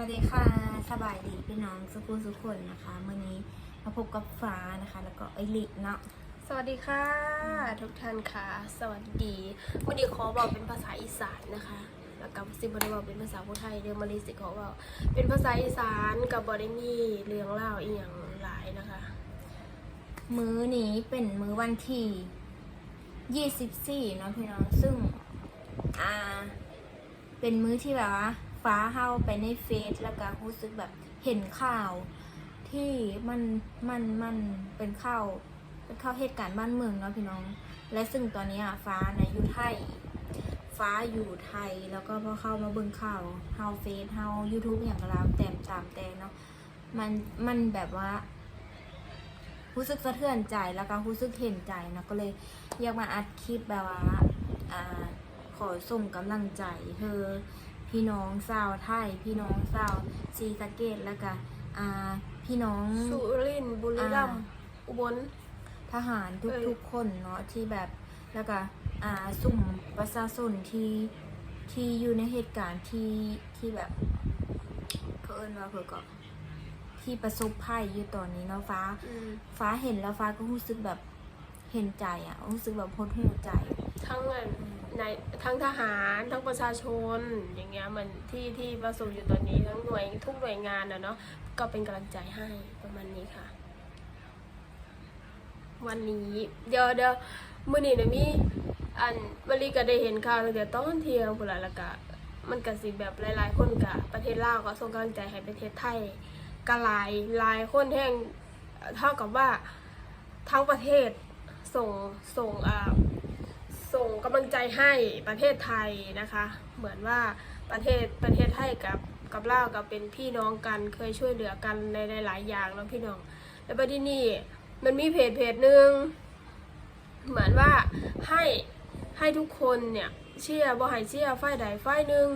วัสดีค่ะ สบายดีพี่น้องสุขุสุขคนนะคะเมื่อนี้มาพบกับฟ้านะคะ แล้วก็ไอริเนาะสวัสดีค่ะ ทุกท่านค่ะ สวัสดีวันนี้ขอบอกเป็นภาษาอีสานนะคะ แล้วกับสิบริบอกเป็นภาษาพูไทยเดี๋ยวมาลีสิขอบอกเป็นภาษาอีสานกับบอดี้นี่เรื่องเล่าวอีหยังหลายนะคะ มื้อนี้เป็นมื้อวันที่ยี่สิบสี่เนาะพี่น้องซึ่งอ่าเป็นมื้อที่แบบว่า ฟ้าเข้าไปในเฟซแล้วก็รู้สึกแบบเห็นข่าวที่มันมันมันเป็นข่าวเป็นข่าวเหตุการณ์บ้านเมืองเนาะพี่น้อง และซึ่งตอนนี้อะฟ้านะอยู่ไทย ฟ้าอยู่ไทยแล้วก็พอเข้ามาเบิ่งข่าวเฮาเฟซเฮา YouTube อย่างก็แล้วแต่ตามแต่เนาะมันมันแบบว่ารู้สึกสะเทือนใจแล้วก็รู้สึกเห็นใจนะก็เลยอยากมาอัดคลิปแบบว่าอ่าขอส่งกำลังใจเธอ พี่น้องชาวไทย พี่น้องชาวศรีสะเกดแล้วก็อ่าพี่น้อง สุรินทร์บุรีรัมย์อุบล ทหารเอ้ยทุกๆคนเนาะที่แบบแล้วก็อ่าสุ่มประชาชนที่ที่อยู่ในเหตุการณ์ที่ที่แบบเพิ่นว่าเพื่อก็ที่ประสบภัยอยู่ตอนนี้เนาะฟ้า อืมฟ้าเห็นแล้วฟ้าก็รู้สึกแบบเห็นใจอะรู้สึกแบบหดหูใจ ทั้งอัน ในทั้งทหารทั้งประชาชนอย่างเงี้ยมันที่ที่ประสบอยู่ตอนนี้ทั้งหน่วยทุกหน่วยงานนะเนาะก็เป็นกำลังใจให้ประมาณนี้ค่ะ วันนี้เดี๋ยวเดี๋ยวมื่อนี้นะมีอันวลีก็ได้เห็นข่าวตั้งแต่ตอนเที่ยงพุ่นละแล้วก็มันก็สิแบบหลาย ๆ คนกะประเทศลาวก็ส่งกำลังใจให้ประเทศไทยก็หลายหลายคนแห่งเท่ากับว่าทั้งประเทศส่งส่งอ่า ส่งกำลังใจให้ประเทศไทยนะคะ เหมือนว่าประเทศประเทศไทยกับกับลาวก็เป็นพี่น้องกันเคยช่วยเหลือกันในหลายๆอย่างแล้วพี่น้อง แล้วประเด็นนี้มันมีเพจเพจหนึ่งเหมือนว่าให้ให้ทุกคนเนี่ยเชียร์บ่ให้เชียร์ฝ่ายใดไฟหนึ่ง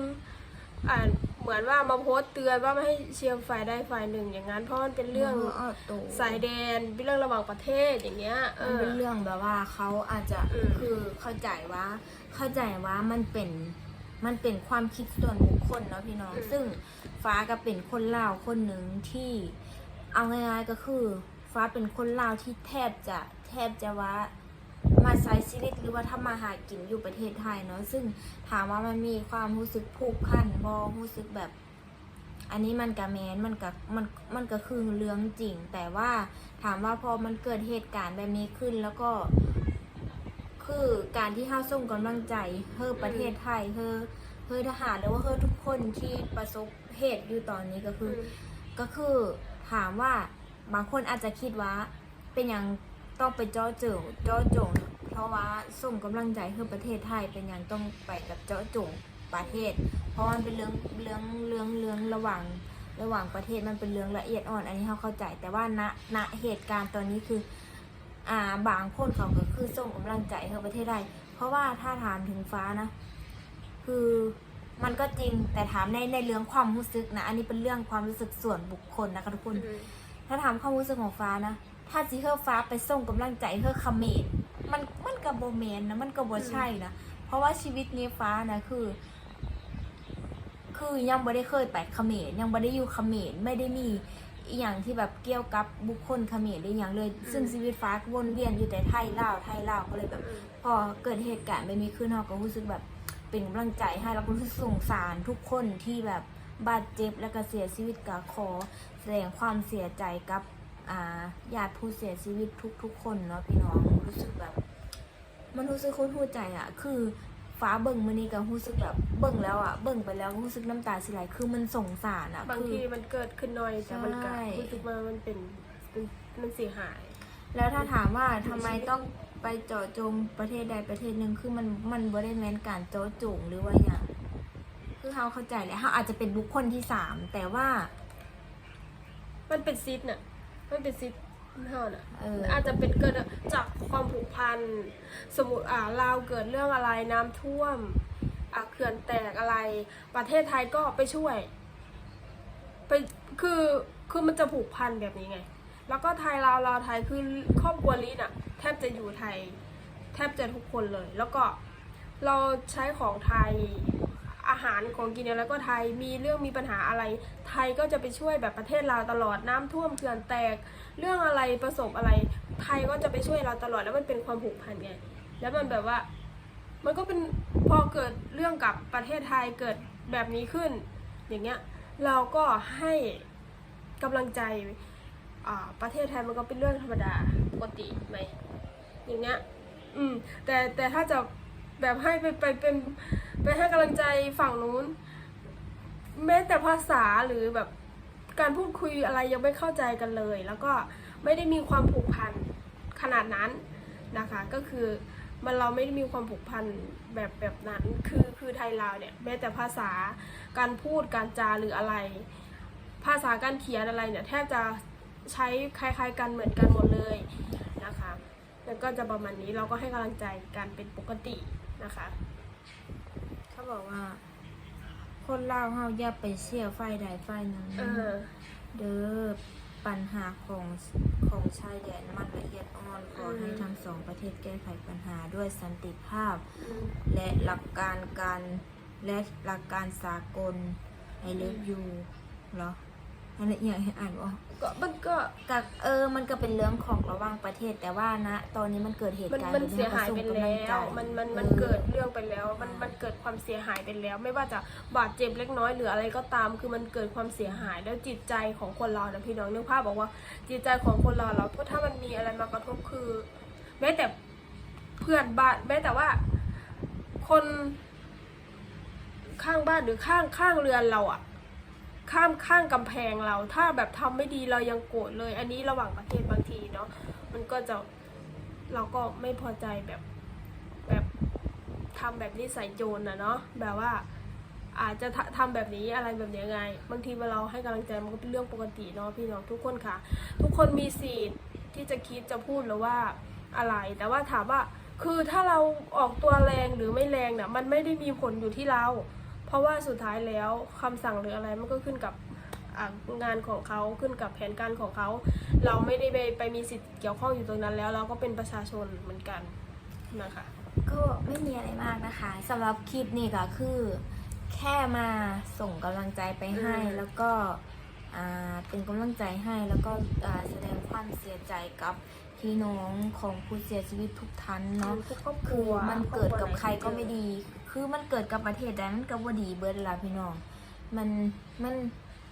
อ่า เหมือนว่ามาโพสต์เตือนว่าไม่ให้เชียร์ฝ่ายใดฝ่ายหนึ่งอย่างนั้นเพราะมันเป็นเรื่องออโต สายแดนเป็นเรื่องระหว่างประเทศอย่างเงี้ยเอมันอ เป็นเรื่องแบบว่าเขาอาจจะอืม คือเข้าใจว่า เข้าใจว่ามันเป็นมันเป็นความคิดส่วนบุคคลเนาะพี่น้อง ซึ่งฟ้าก็เป็นคนลาวคนหนึ่งที่เอาง่ายๆก็คือ ฟ้าเป็นคนลาวที่แทบจะแทบจะว่า มาใช้ชีวิตหรือว่าทำมาหากินอยู่ประเทศไทยเนาะซึ่งถามว่ามันมีความรู้สึกผูกพันบอรู้สึกแบบ อันนี้มันกะแมนมันกะมันมันก็คือเรื่องจริง แต่ว่าถามว่าพอมันเกิดเหตุการณ์แบบนี้ขึ้นแล้วก็ คือการที่เฮาส่งกำลังใจเฮ้อประเทศไทยเฮ้อเฮ้อทหารหรือว่าเฮ้อทุกคนที่ประสบเหตุอยู่ตอนนี้ก็คือ ก็คือถามว่าบางคนอาจจะคิดว่าเป็นอย่าง ต้องไปเจาะจงเจาะจง เพราะว่าส่งกำลังใจให้ประเทศไทยเป็นอย่างต้องไปกับเจาะจงประเทศ เพราะมันเป็นเรื่องเรื่องเรื่องเรื่องระหว่างระหว่างประเทศมันเป็นเรื่องละเอียดอ่อน อันนี้เขาเข้าใจ แต่ว่าณณเหตุการณ์ตอนนี้คืออ่าบางคนเขาก็คือส่งกำลังใจให้ประเทศไทยเพราะว่าถ้าถามถึงฟ้านะ คือมันก็จริงแต่ถามในในเรื่องความรู้สึกนะ อันนี้เป็นเรื่องความรู้สึกส่วนบุคคลนะคะทุกคนอืมถ้าถามความรู้สึกของฟ้านะ ถ้าจีเฮอฟ้าไปส่งกำลังใจเฮอคาเขมนมันมันกับโบเมนนะมันกับโบใช่นะเพราะว่าชีวิตนี้ฟ้านะคือ คือยังไม่ได้เคยไปเขมรยังไม่ได้อยู่เขมรไม่ได้มีอหย่างที่แบบเกี่ยวกับบุคคลเขมรได้อย่างเลย ซึ่งชีวิตฟ้าก็วนเวียนอยู่แต่ไทยลาวไทยลาวก็เลยแบบอืมพอเกิดเหตุการณ์แบบนี้ขึ้นเราก็รู้สึกแบบเป็นกำลังใจให้เราก็รู้สึกสงสารทุกคนที่แบบบาดเจ็บและก็เสียชีวิตกับขอแสดงความเสียใจกับอ่า ญาติผู้เสียชีวิตทุก ๆ คนเนาะพี่น้องรู้สึกแบบ มันรู้สึกโคตรหัวใจอะคือฟ้าเบิ่งมันนี่ก็รู้สึกแบบเบิ่งแล้วอะเบิ่งไปแล้วก็รู้สึกน้ำตาสิไหลคือมันสงสารอะบางคือทีมันเกิดขึ้นน้อยแต่มันก็ใช่รู้สึกว่ามันเป็นมันมันเสียหาย แล้วถ้าถามว่าทำไมต้องไปเจาะจงประเทศใดประเทศหนึ่งคือมันมันบ่ได้แม้นการเจาะจงหรือว่าอย่างคือเขาเข้าใจแหละเขาอาจจะเป็นบุคคลที่สามแต่ว่า มันเป็นซิดน่ะ มันเป็นซิดเท่าน่ะเออ อาจจะเป็นเกิดจากความผูกพัน สมมติอ่าลาวเกิดเรื่องอะไรน้ำท่วมอ่าเขื่อนแตกอะไร ประเทศไทยก็ไปช่วย ไปคือคือมันจะผูกพันแบบนี้ไง แล้วก็ไทยลาวลาวไทยคือครอบครัวลิน่ะแทบจะอยู่ไทย แทบจะทุกคนเลย แล้วก็เราใช้ของไทย อาหารของกินอะไรก็ไทยมีเรื่องมีปัญหาอะไร ไทยก็จะไปช่วยแบบประเทศเราตลอดน้ำท่วมเขื่อนแตก เรื่องอะไรประสบอะไร ไทยก็จะไปช่วยเราตลอดแล้วมันเป็นความผูกพันไงแล้วมันแบบว่า มันก็เป็นพอเกิดเรื่องกับประเทศไทยเกิดแบบนี้ขึ้น อย่างเงี้ยเราก็ให้กำลังใจประเทศไทยมันก็เป็นเรื่องธรรมดาปกติไหมอย่างเงี้ย อืม แต่แต่ถ้าจะแบบให้ไปไปเป็น ไปให้กำลังใจฝั่งนู้น แม้แต่ภาษาหรือแบบการพูดคุยอะไรยังไม่เข้าใจกันเลย แล้วก็ไม่ได้มีความผูกพันขนาดนั้นนะคะ ก็คือมันเราไม่ได้มีความผูกพันแบบแบบนั้น คือคือไทยลาวเนี่ยแม้แต่ภาษาการพูดการจาหรืออะไร ภาษาการเขียนอะไรเนี่ยแทบจะใช้คล้ายๆกันเหมือนกันหมดเลยนะคะแล้วก็จะประมาณนี้เราก็ให้กำลังใจกันเป็นปกตินะคะ บอกว่า คนลาวเฮาอย่าไปเชื่อไฟใดไฟหนึ่งเออ เด้อปัญหาของของชายแดนมันละเอียดอ่อนขอให้อืมทั้งสองประเทศแก้ไขปัญหาด้วยสันติภาพอืมและหลักการการและหลักการสากล I love you เหรอ อะไรอย่างอ่านว่าก็มันก็กับเออมันก็เป็นเรื่องของระหว่างประเทศแต่ว่านะ ตอนนี้มันเกิดเหตุมันการณ์มันแบบเสียหายก็ส่งไปกำแล้งใจวมันมันมันออเกิดเรื่องไปแล้ว มันอ่ามัมันเกิดความเสียหายไปแล้ว ไม่ว่าจะบาดเจ็บเล็กน้อยหรืออะไรก็ตาม คือมันเกิดความเสียหายแล้วจิตใจของคนเรานะพี่น้องนึกภาพบอกว่าจิตใจของคนเราเราเพราะถ้ามันมีอะไรมากระทบคือ แม้แต่เพื่อนบ้านแม้แต่ว่า คนข้างบ้านหรือข้างข้างเรือนเราอะ ข้ามข้างกำแพงเรา ถ้าแบบทำไม่ดีเรายังโกรธเลย อันนี้ระหว่างประเทศบางทีเนาะมันก็จะเราก็ไม่พอใจแบบแบบทำแบบนี้ใส่โจรนะเนาะแบบว่าอาจจะททำแบบนี้อะไรแบบนี้ไง บางทีเวลาเราให้กำลังใจมันก็เป็นเรื่องปกติเนาะพี่น้องทุกคนค่ะ ทุกคนมีสิทธิ์ที่จะคิดจะพูดหรือว่าอะไร แต่ว่าถามว่าคือถ้าเราออกตัวแรงหรือไม่แรงเนี่ยมันไม่ได้มีผลอยู่ที่เรา เพราะว่าสุดท้ายแล้วคำสั่งหรืออะไรมันก็ขึ้นกับอ่างานของเขาขึ้นกับแผนการของเขา เราไม่ได้ไปไปมีสิทธิ์เกี่ยวข้องอยู่ตรงนั้นแล้ว เราก็เป็นประชาชนเหมือนกันนะคะก็ไม่มีอะไรมากนะคะสำหรับคลิปนี้ก็คือ แค่มาส่งกำลังใจไปให้อืมแล้วก็อ่าเป็นกำลังใจให้แล้วก็อ่าแสดงความเสียใจกับพี่น้องของผู้เสียชีวิตทุกท่านเนาะทุกครอบคคืรัอวมันเกิดกับใครก็อบวหนไม่ดี คือมันเกิดกับประเทศใดมันก็บ่ดีเบิดละพี่น้อง มันมัน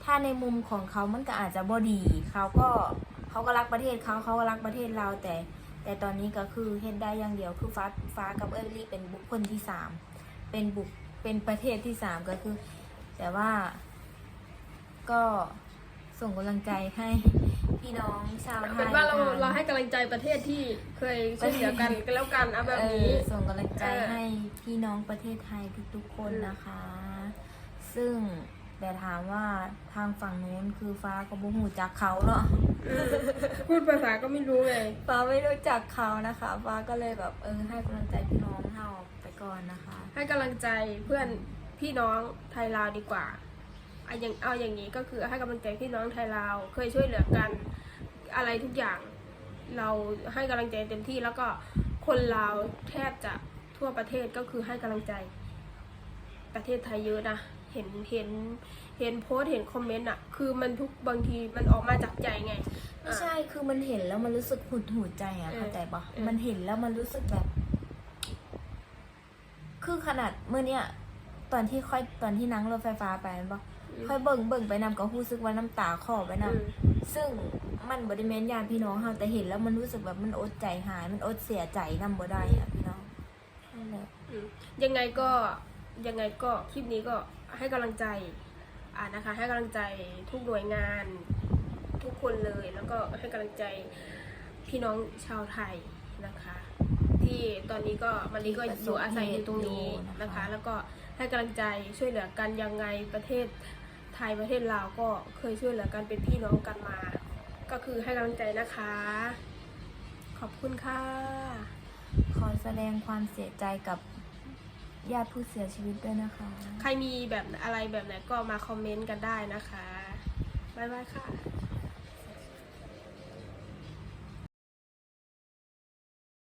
ถ้าในมุมของเขามันก็อาจจะบ่ดี เขาก็เขาก็รักประเทศเขาเขาก็รักประเทศเราแต่ แต่ตอนนี้ก็คือเห็นได้อย่างเดียวคือฟ้าฟ้ากับเอลลี่เป็นบุคคลที่สามเป็นบุคเป็นประเทศที่สามก็คือ แต่ว่าก็ ส่งกำลังใจให้พี่น้องชาวไทยเป็นว่าเราค่ะเราให้กำลังใจประเทศที่เคยช่วยเหลือกันก็แล้วกันเอาแบบนี้เออส่งกำลังใจเออให้พี่น้องประเทศไทยทุกๆคนอืมนะคะ ซึ่งแต่ถามว่าทางฝั่งนู้นคือฟ้าก็บ่หูจักเขาเนาะพูดภาษาก็ไม่รู้ไงฟ้าไม่รู้จักเขานะคะ ฟ้าก็เลยแบบเออให้กำลังใจพี่น้องเฮาไปก่อนนะคะ ให้กำลังใจเพื่อนพี่น้องไทยลาวดีกว่า เอาอย่างเอาอย่างนี้ก็คือให้กำลังใจพี่น้องไทยลาวเคยช่วยเหลือกันอะไรทุกอย่าง เราให้กำลังใจเต็มที่แล้วก็คนลาวแทบจะทั่วประเทศก็คือให้กำลังใจประเทศไทยเยอะนะเห็นเห็นเห็นโพสต์เห็นคอมเมนต์อะคือมันทุกบางทีมันออกมาจากใจไงไม่ใช่คือมันเห็นแล้วมันรู้สึกหุดหูใจอะเออเข้าใจปะเออมันเห็นแล้วมันรู้สึกแบบ คือขนาดเมื่อเนี้ยตอนที่ค่อยตอนที่นั่งรถไฟฟ้าไปแม่นปะ ค่อยเบิ่งเบิ่งไปนำก็รู้สึกว่าน้ำตาคลอไปนำอืมซึ่งมันบริเมนญาติพี่น้องเฮาแต่เห็นแล้วมันรู้สึกแบบมันอดใจหาย มันอดเสียใจนำบ่ได้อะพี่น้องนั่นแหละอืมยังไงก็ยังไงก็คลิปนี้ก็ให้กำลังใจอ่านะคะ ให้กำลังใจทุกหน่วยงาน ทุกคนเลยแล้วก็ให้กำลังใจพี่น้องชาวไทยนะคะ ที่ตอนนี้ก็มันนี้ก็อยู่อาศัยอยู่ตรงนี้นะคะ แล้วก็ ให้กำลังใจช่วยเหลือกันยังไงประเทศไทยประเทศลาวก็เคยช่วยเหลือกันเป็นพี่น้องกันมา ก็คือให้กำลังใจนะคะ ขอบคุณค่ะ ขอแสดงความเสียใจกับญาติผู้เสียชีวิตด้วยนะคะ ใครมีแบบอะไรแบบไหนก็มาคอมเมนต์กันได้นะคะ บ๊ายบายค่ะ